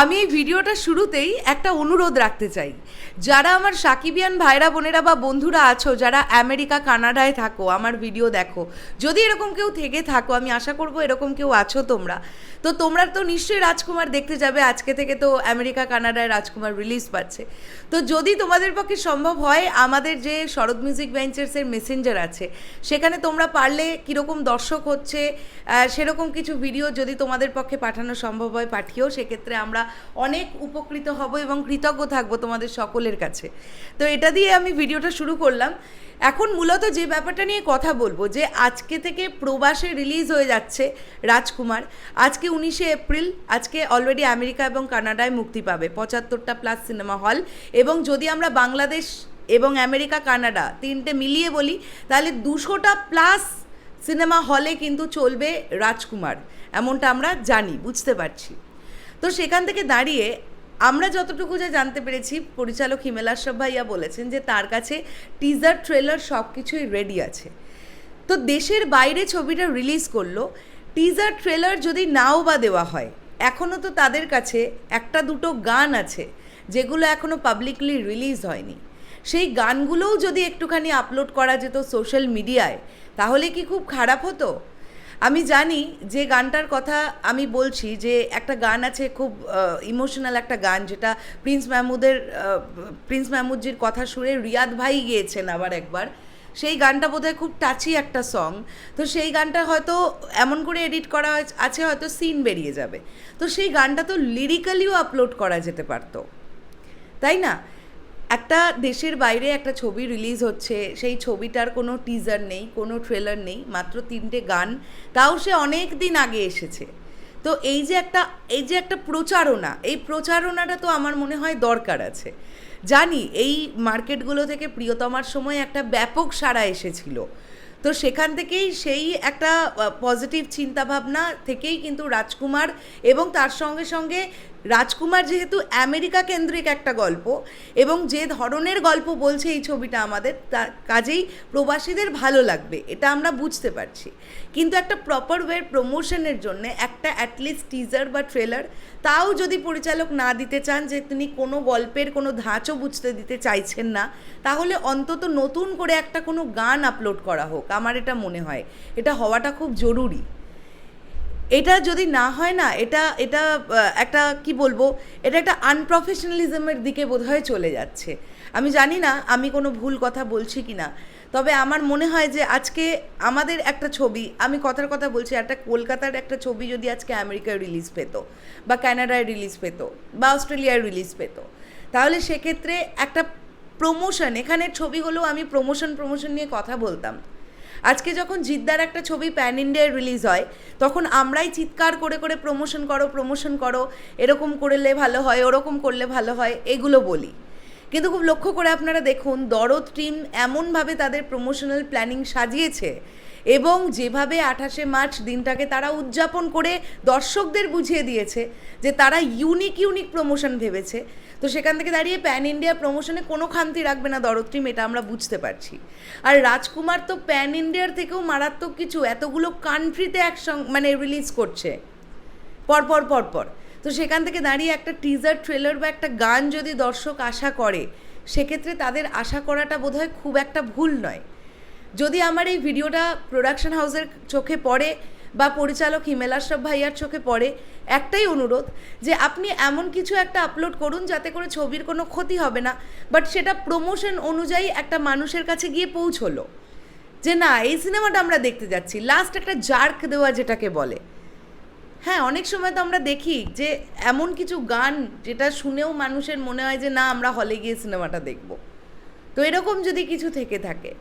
আমি এই ভিডিওটা শুরুতেই একটা অনুরোধ রাখতে চাই। যারা আমার সাকিবিয়ান ভাইরা, বোনেরা বা বন্ধুরা আছো, যারা আমেরিকা, কানাডায় থাকো, আমার ভিডিও দেখো, যদি এরকম কেউ থেকে থাকো, আমি আশা করব এরকম কেউ আছো তোমরা, তো তোমরা তো নিশ্চয়ই রাজকুমার দেখতে যাবে, আজকে থেকে তো আমেরিকা, কানাডায় রাজকুমার রিলিজ পাচ্ছে। তো যদি তোমাদের পক্ষে সম্ভব হয়, আমাদের যে শরৎ মিউজিক ভেঞ্চার্সের মেসেঞ্জার আছে, সেখানে তোমরা পারলে কীরকম দর্শক হচ্ছে সেরকম কিছু ভিডিও যদি তোমাদের পক্ষে পাঠানো সম্ভব হয়, পাঠিও। সেক্ষেত্রে আমরা অনেক উপকৃত হব এবং কৃতজ্ঞ থাকব তোমাদের সকলের কাছে। তো এটা দিয়ে আমি ভিডিওটা শুরু করলাম। এখন মূলত যে ব্যাপারটা নিয়ে কথা বলব, যে আজকে থেকে প্রবাসে রিলিজ হয়ে যাচ্ছে রাজকুমার। আজকে উনিশে এপ্রিল, আজকে অলরেডি আমেরিকা এবং কানাডায় মুক্তি পাবে, পঁচাত্তরটা প্লাস সিনেমা হল এবং যদি আমরা বাংলাদেশ এবং আমেরিকা, কানাডা তিনটে মিলিয়ে বলি, তাহলে দুশোটা প্লাস সিনেমা হলে কিন্তু চলবে রাজকুমার, এমনটা আমরা জানি, বুঝতে পারছি। তো সেখান থেকে দাঁড়িয়ে আমরা যতটুকু যা জানতে পেরেছি, পরিচালক হিমেল আশরাফ ভাইয়া বলেছেন যে তার কাছে টিজার ট্রেলার সব কিছুই রেডি আছে। তো দেশের বাইরে ছবিটা রিলিজ করল টিজার ট্রেলার যদি নাও বা দেওয়া হয় এখনও তো তাদের কাছে একটা দুটো গান আছে, যেগুলো এখনও পাবলিকলি রিলিজ হয়নি। সেই গানগুলোও যদি একটুখানি আপলোড করা যেত সোশ্যাল মিডিয়ায় তাহলে কি খুব খারাপ হতো? আমি জানি যে গানটার কথা আমি বলছি যে একটা গান আছে খুব ইমোশনাল একটা গান, যেটা প্রিন্স মাহমুদের প্রিন্স মাহমুদজির কথা শুনে রিয়াদ ভাই গিয়েছেন আবার একবার। সেই গানটা বোধহয় খুব টাচি একটা সং তো সেই গানটা হয়তো এমন করে এডিট করা আছে হয়তো সিন বেরিয়ে যাবে। তো সেই গানটা তো লিরিক্যালিও আপলোড করা যেতে পারতো। তাই না? একটা দেশের বাইরে একটা ছবি রিলিজ হচ্ছে, সেই ছবিটার কোনো টিজার নেই, কোনো ট্রেলার নেই, মাত্র তিনটে গান, তাও সে অনেক দিন আগে এসেছে। তো এই যে একটা, এই যে একটা প্রচারণা, এই প্রচারণাটা তো আমার মনে হয় দরকার আছে। জানি এই মার্কেটগুলো থেকে প্রিয়তমার সময় একটা ব্যাপক সাড়া এসেছিল। তো সেখান থেকেই সেই একটা পজিটিভ চিন্তাভাবনা থেকেই কিন্তু রাজকুমার এবং তার সঙ্গে সঙ্গে রাজকুমার যেহেতু আমেরিকা কেন্দ্রিক একটা গল্প এবং যে ধরনের গল্প বলছে এই ছবিটা আমাদের তা কাজেই প্রবাসীদের ভালো লাগবে, এটা আমরা বুঝতে পারছি। কিন্তু একটা প্রপার ওয়ে প্রমোশনের জন্য একটা অ্যাটলিস্ট টিজার বা ট্রেলার তাও যদি পরিচালক না দিতে চান যে তিনি কোনো গল্পের কোনো ধাঁচও বুঝতে দিতে চাইছেন না, তাহলে অন্তত নতুন করে একটা কোনো গান আপলোড করা হোক, আমার এটা মনে হয়। এটা হওয়াটা খুব জরুরি। এটা যদি না হয় না, এটা এটা একটা, কি বলব, এটা একটা আনপ্রফেশনালিজমের দিকে বোধহয় চলে যাচ্ছে। আমি জানি না আমি কোনো ভুল কথা বলছি কি না তবে আমার মনে হয় যে আজকে আমাদের একটা ছবি, আমি কথার কথা বলছি, একটা কলকাতার একটা ছবি যদি আজকে আমেরিকায় রিলিজ পেত, বা কানাডায় রিলিজ পেত, বা অস্ট্রেলিয়ায় রিলিজ পেত, তাহলে সেক্ষেত্রে একটা প্রমোশন এখানের ছবিগুলো আমি প্রমোশন প্রমোশন নিয়ে কথা বলতাম। আজকে যখন জিদ্দার একটা ছবি প্যান ইন্ডিয়ায় রিলিজ হয়, তখন আমরাই চিৎকার করে করে প্রমোশন করো প্রমোশন করো, এরকম করলে ভালো হয়, ওরকম করলে ভালো হয়, এগুলো বলি। কিন্তু খুব লক্ষ্য করে আপনারা দেখুন, দরদ টিম এমনভাবে তাদের প্রমোশনাল প্ল্যানিং সাজিয়েছে এবং যেভাবে আঠাশে মার্চ দিনটাকে তারা উদযাপন করে দর্শকদের বুঝিয়ে দিয়েছে যে তারা ইউনিক ইউনিক প্রমোশন ভেবেছে। তো সেখান থেকে দাঁড়িয়ে প্যান ইন্ডিয়া প্রমোশনে কোনো খামতি রাখবে না দরদ এটা আমরা বুঝতে পারছি। আর রাজকুমার তো প্যান ইন্ডিয়ার থেকেও মারাত্মক কিছু এতগুলো কান্ট্রিতে একসঙ্গে মানে রিলিজ করছে। পরপর পরপর তো সেখান থেকে দাঁড়িয়ে একটা টিজার ট্রেলার বা একটা গান যদি দর্শক আশা করে, সেক্ষেত্রে তাদের আশা করাটা বোধহয় খুব একটা ভুল নয়। যদি আমার এই ভিডিওটা প্রোডাকশন হাউসের চোখে পড়ে বা পরিচালক হিমেল আশরাফ ভাইয়ার চোখে পড়ে, একটাই অনুরোধ যে আপনি এমন কিছু একটা আপলোড করুন যাতে করে ছবির কোনো ক্ষতি হবে না বাট সেটা প্রমোশন অনুযায়ী একটা মানুষের কাছে গিয়ে পৌঁছলো। যে না, এই সিনেমাটা আমরা দেখতে যাচ্ছি। লাস্ট একটা জার্ক দেওয়া যেটাকে বলে। হ্যাঁ অনেক সময় তো আমরা দেখি যে এমন কিছু গান যেটা শুনেও মানুষের মনে হয় যে না, আমরা হলে গিয়ে সিনেমাটা দেখব। তো এরকম যদি কিছু থেকে থাকে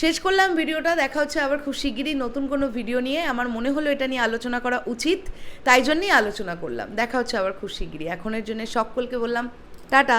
শেষ করলাম ভিডিওটা, দেখা হচ্ছে আবার খুব শিগগিরই নতুন কোনো ভিডিও নিয়ে। আমার মনে হলো এটা নিয়ে আলোচনা করা উচিত, তাই জন্যই আলোচনা করলাম। দেখা হচ্ছে আবার খুব শিগগিরই। এখনের জন্য সকলকে বললাম, টাটা।